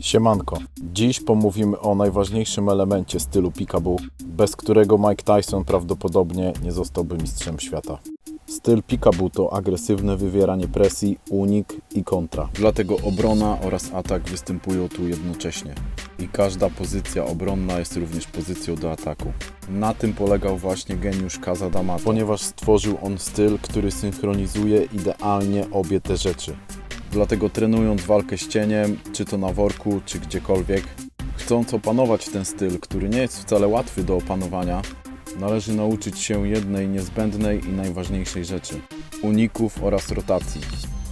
Siemanko. Dziś pomówimy o najważniejszym elemencie stylu peekaboo, bez którego Mike Tyson prawdopodobnie nie zostałby mistrzem świata. Styl peekaboo to agresywne wywieranie presji, unik i kontra. Dlatego obrona oraz atak występują tu jednocześnie. I każda pozycja obronna jest również pozycją do ataku. Na tym polegał właśnie geniusz Kaza D'Amato, ponieważ stworzył on styl, który synchronizuje idealnie obie te rzeczy. Dlatego trenując walkę z cieniem, czy to na worku, czy gdziekolwiek, chcąc opanować ten styl, który nie jest wcale łatwy do opanowania, należy nauczyć się jednej niezbędnej i najważniejszej rzeczy uników oraz rotacji.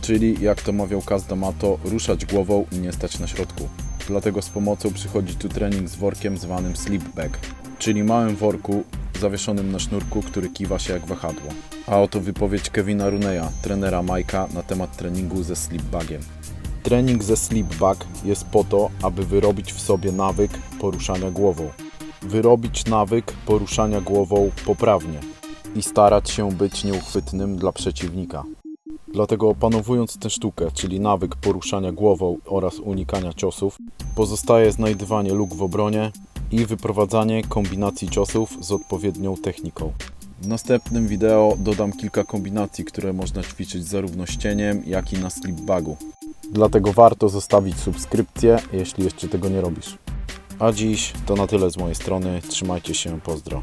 Czyli, jak to mawiał Kaz D'Amato, ruszać głową i nie stać na środku. Dlatego z pomocą przychodzi tu trening z workiem zwanym sleep bag, czyli małym worku zawieszonym na sznurku, który kiwa się jak wahadło. A oto wypowiedź Kevina Runeya, trenera Majka na temat treningu ze sleepbagiem. Trening ze sleepbag jest po to, aby wyrobić w sobie nawyk poruszania głową. Wyrobić nawyk poruszania głową poprawnie i starać się być nieuchwytnym dla przeciwnika. Dlatego opanowując tę sztukę, czyli nawyk poruszania głową oraz unikania ciosów, pozostaje znajdywanie luk w obronie i wyprowadzanie kombinacji ciosów z odpowiednią techniką. W następnym wideo dodam kilka kombinacji, które można ćwiczyć zarówno z cieniem, jak i na slipbagu. Dlatego warto zostawić subskrypcję, jeśli jeszcze tego nie robisz. A dziś to na tyle z mojej strony. Trzymajcie się, pozdro.